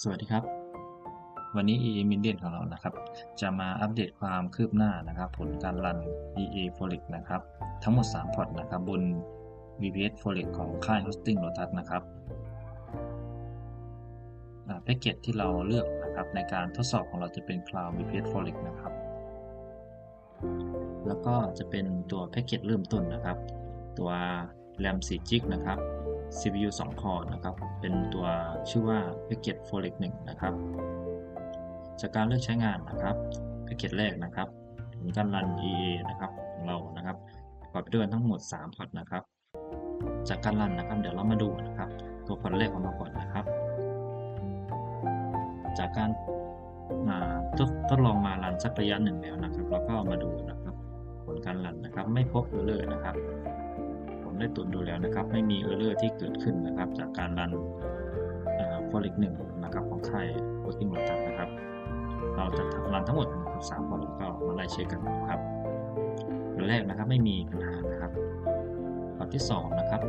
สวัสดีครับ วันนี้ EA Million ของเรานะครับ จะมาอัปเดตความคืบหน้านะครับ ผลการรัน EA Forex นะครับ ทั้งหมด 3 พอร์ตนะครับ บน VPS Forex ของค่าย Hosting Lotus นะครับแพ็กเกจที่เราเลือกนะครับ ในการทดสอบของเราจะเป็น Cloud VPS Forex นะครับ แล้วก็จะเป็นตัวแพ็กเกจเริ่มต้นนะครับ ตัว RAM 4 g b นะครับ CPU 2 core นะครับ เป็นตัวชื่อว่า Packet Forex 1นะครับ จากการเลือกใช้งานนะครับ Packet แรกนะครับผลการรัน EA นะครับของเรานะครับประกอบไปด้วยทั้งหมด 3 พอร์ตนะครับ จากการรันนะครับ เดี๋ยวเรามาดูนะครับ ตัวพอร์ตแรกของเราก่อนนะครับ จากการทดทดลองมารันสักระยะหนึ่งแล้วนะครับ แล้วก็มาดูนะครับ ผลการรันนะครับ ไม่พบเลอร์นะครับ ได้ตรวจดูแล้วนะครับ ไม่มีเออร์เลอร์ที่เกิดขึ้นนะครับ จากการรันโฟลิกหนึ่งนะครับของค่ายโคติงโรตัสนะครับ เราจะรันทั้งหมดสามพอร์ตก็มาไล่เช็คกันนะครับพอร์ตแรกนะครับไม่มีปัญหานะครับพอร์ตที่สองนะครับ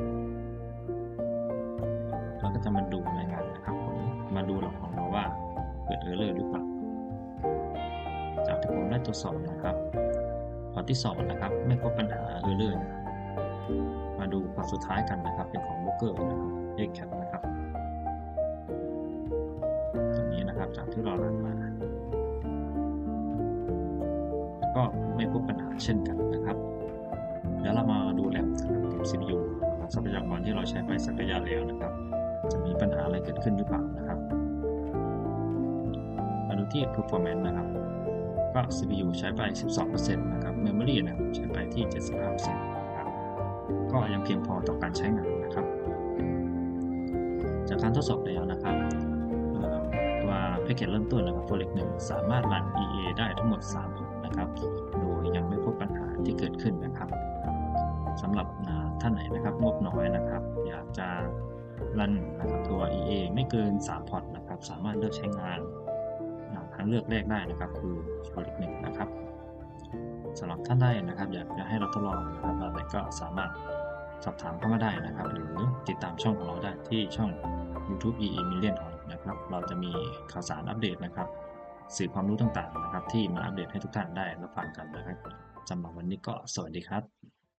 เราก็จะมาดูรายงานนะครับมาดูหลอกของเราว่าเกิดเออร์เลอร์หรือเปล่าจากที่ผมได้ตรวจสอบนะครับพอร์ตที่สองนะครับไม่พบปัญหาเออร์เลอร์นะครับ สุดท้ายกันนะครับ เป็นของ b บ o เกอร์นะครับ x c a p นะครับตรงนี้นะครับจากที่เรารันมา ก็ไม่พบปัญหาเช่นกันนะครับ แล้วเรามาดูแลบกับ CPU นะครับทรัพยากรที่เราใช้ไปสักระยะแล้วนะครับ จะมีปัญหาอะไรเกิดขึ้นหรือเปล่านะครับมาดูที่ performance นะครับก็ CPU ใช้ไป 12%นะครับ Memory นะครับใช้ไปที่ 75% ก็ยังเพียงพอต่อการใช้งานนะครับ จากการทดสอบแล้วนะครับตัวแพ็กเกจเริ่มต้นนะครับ Forex 1สามารถรัน EA ได้ทั้งหมด3พอร์ตนะครับ โดยยังไม่พบปัญหาที่เกิดขึ้นนะครับสำหรับท่านไหนนะครับงบน้อยนะครับ อยากจะรันนะครับตัว EA ไม่เกิน 3 พอร์ตนะครับ สามารถเลือกใช้งานทางเลือกแรกได้นะครับ คือ Forex 1นะครับสำหรับท่านใดนะครับ อยากจะให้เราทดลองนะครับอะไรก็สามารถ สอบถามเข้ามาได้นะครับ หรือติดตามช่องของเราได้ที่ช่อง YouTube EE Million ของเรานะครับ เราจะมีข่าวสารอัปเดตนะครับ สื่อความรู้ต่างๆนะครับ ที่มาอัปเดตให้ทุกท่านได้รับฟังกันนะครับสำหรับวันนี้ก็สวัสดีครับ